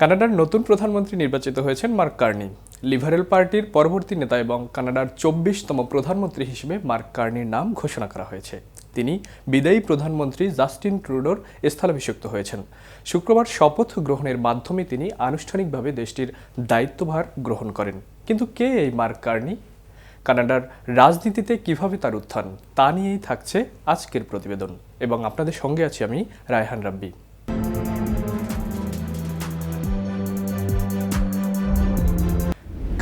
কানাডার নতুন প্রধানমন্ত্রী নির্বাচিত হয়েছেন মার্ক কার্নি। লিবারেল পার্টির পরবর্তী নেতা এবং কানাডার চব্বিশতম প্রধানমন্ত্রী হিসেবে মার্ক কার্নির নাম ঘোষণা করা হয়েছে। তিনি বিদায়ী প্রধানমন্ত্রী জাস্টিন ট্রুডোর স্থলাভিষিক্ত হয়েছেন। শুক্রবার শপথ গ্রহণের মাধ্যমে তিনি আনুষ্ঠানিকভাবে দেশটির দায়িত্বভার গ্রহণ করেন। কিন্তু কে এই মার্ক কার্নি? কানাডার রাজনীতিতে কীভাবে তার উত্থান, তা নিয়েই থাকছে আজকের প্রতিবেদন। এবং আপনাদের সঙ্গে আছি আমি রায়হান রাব্বি।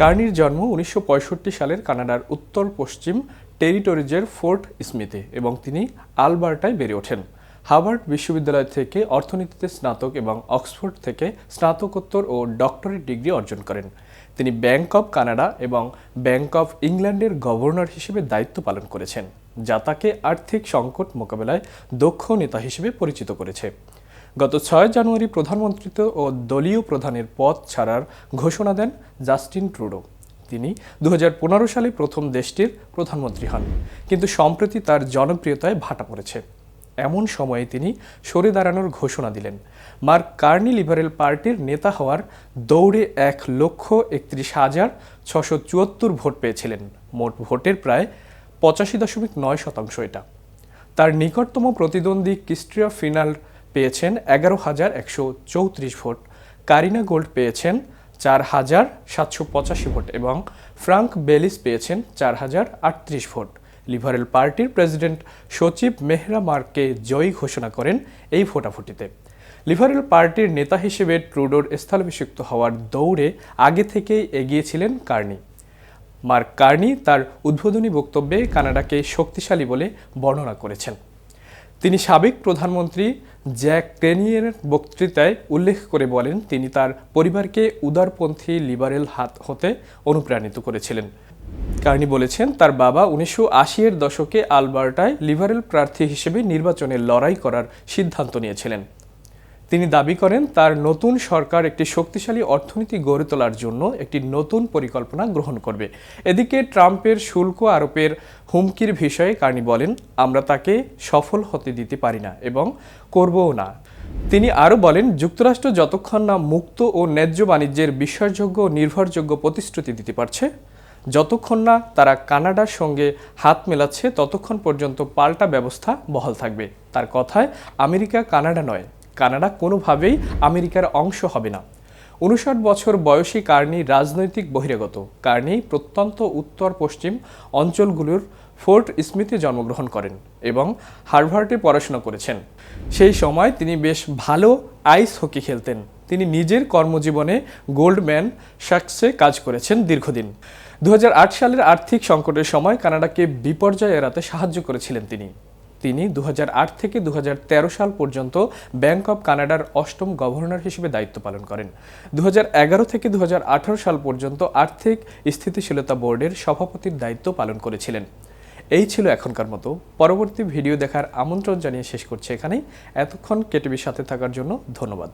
কার্নির জন্ম উনিশশো পঁয়ষট্টি সালের কানাডার উত্তর পশ্চিম টেরিটরিজের ফোর্ট স্মিথে এবং তিনি আলবার্টায় বেড়ে ওঠেন। হার্ভার্ড বিশ্ববিদ্যালয় থেকে অর্থনীতিতে স্নাতক এবং অক্সফোর্ড থেকে স্নাতকোত্তর ও ডক্টরেট ডিগ্রি অর্জন করেন। তিনি ব্যাংক অব কানাডা এবং ব্যাংক অব ইংল্যান্ডের গভর্নর হিসেবে দায়িত্ব পালন করেছেন, যা তাকে আর্থিক সংকট মোকাবেলায় দক্ষ নেতা হিসেবে পরিচিত করেছে। গত ছয় জানুয়ারি প্রধানমন্ত্রিত্ব ও দলীয় প্রধানের পদ ছাড়ার ঘোষণা দেন জাস্টিন ট্রুডো। তিনি দু হাজার পনেরো সালে প্রথম দেশটির প্রধানমন্ত্রী হন, কিন্তু সম্প্রতি তার জনপ্রিয়তায় ভাটা পড়েছে। এমন সময়ে তিনি সরে দাঁড়ানোর ঘোষণা দিলেন। মার্ক কার্নি লিবারেল পার্টির নেতা হওয়ার দৌড়ে এক লক্ষ একত্রিশ হাজার ছশো চুয়াত্তর ভোট পেয়েছিলেন। মোট ভোটের প্রায় পঁচাশি দশমিক নয় শতাংশ এটা। তার নিকটতম প্রতিদ্বন্দ্বী কিস্ট্রিয়া ফিনাল পেয়েছেন এগারো হাজার একশো চৌত্রিশ ভোট। কারিনা গোল্ড পেয়েছেন চার হাজার সাতশো পঁচাশি ভোট এবং ফ্রাঙ্ক বেলিস পেয়েছেন চার হাজার আটত্রিশ ভোট। লিবারেল পার্টির প্রেসিডেন্ট সচিব মেহরা মার্ককে জয়ী ঘোষণা করেন এই ভোটাভুটিতে। লিবারেল পার্টির নেতা হিসেবে ট্রুডোর স্থলাভিষিক্ত হওয়ার দৌড়ে আগে থেকেই এগিয়েছিলেন কার্নি। মার্ক কার্নি তার উদ্বোধনী বক্তব্যে কানাডাকে শক্তিশালী বলে বর্ণনা করেছেন। তিনি সাবেক প্রধানমন্ত্রী জ্যাক ক্রেনিয়ের বক্তৃতায় উল্লেখ করে বলেন, তিনি তার পরিবারকে উদারপন্থী লিবারেল হাত হতে অনুপ্রাণিত করেছিলেন। কার্নি বলেছেন, তার বাবা উনিশশো এর দশকে আলবার্টায় লিবারেল প্রার্থী হিসেবে নির্বাচনে লড়াই করার সিদ্ধান্ত নিয়েছিলেন। তিনি দাবি করেন, তার নতুন সরকার একটি শক্তিশালী অর্থনীতি গড়ে তোলার জন্য একটি নতুন পরিকল্পনা গ্রহণ করবে। এদিকে ট্রাম্পের শুল্ক আরোপের হুমকির বিষয়ে কার্নি বলেন, আমরা তাকে সফল হতে দিতে পারি না এবং করবও না। তিনি আরও বলেন, যুক্তরাষ্ট্র যতক্ষণ না মুক্ত ও ন্যায্য বাণিজ্যের বিশ্বাসযোগ্য ও নির্ভরযোগ্য প্রতিশ্রুতি দিতে পারছে, যতক্ষণ না তারা কানাডার সঙ্গে হাত মেলাচ্ছে, ততক্ষণ পর্যন্ত পাল্টা ব্যবস্থা বহাল থাকবে। তার কথায়, আমেরিকা কানাডা নয়, কানাডা কোনোভাবেই আমেরিকার অংশ হবে না। উনষাট বছর বয়সী কার্নি রাজনৈতিক বহিরাগত। কার্নি প্রত্যন্ত উত্তর পশ্চিম অঞ্চলগুলোর ফোর্ট স্মিথে জন্মগ্রহণ করেন এবং হার্ভার্ডে পড়াশোনা করেছেন। সেই সময় তিনি বেশ ভালো আইস হকি খেলতেন। তিনি নিজের কর্মজীবনে গোল্ডম্যান শাকসে কাজ করেছেন দীর্ঘদিন। দু হাজার আট সালের আর্থিক সংকটের সময় কানাডাকে বিপর্যয় এড়াতে সাহায্য করেছিলেন তিনি। তিনি দু হাজার আট থেকে দু হাজার তেরো সাল পর্যন্ত ব্যাংক অব কানাডার অষ্টম গভর্নর হিসেবে দায়িত্ব পালন করেন। দু হাজার এগারো থেকে দু হাজার আঠারো সাল পর্যন্ত আর্থিক স্থিতিশীলতা বোর্ডের সভাপতির দায়িত্ব পালন করেছিলেন। এই ছিল এখনকার মতো। পরবর্তী ভিডিও দেখার আমন্ত্রণ জানিয়ে শেষ করছে এখানেই। এতক্ষণ কেটিভির সাথে থাকার জন্য ধন্যবাদ।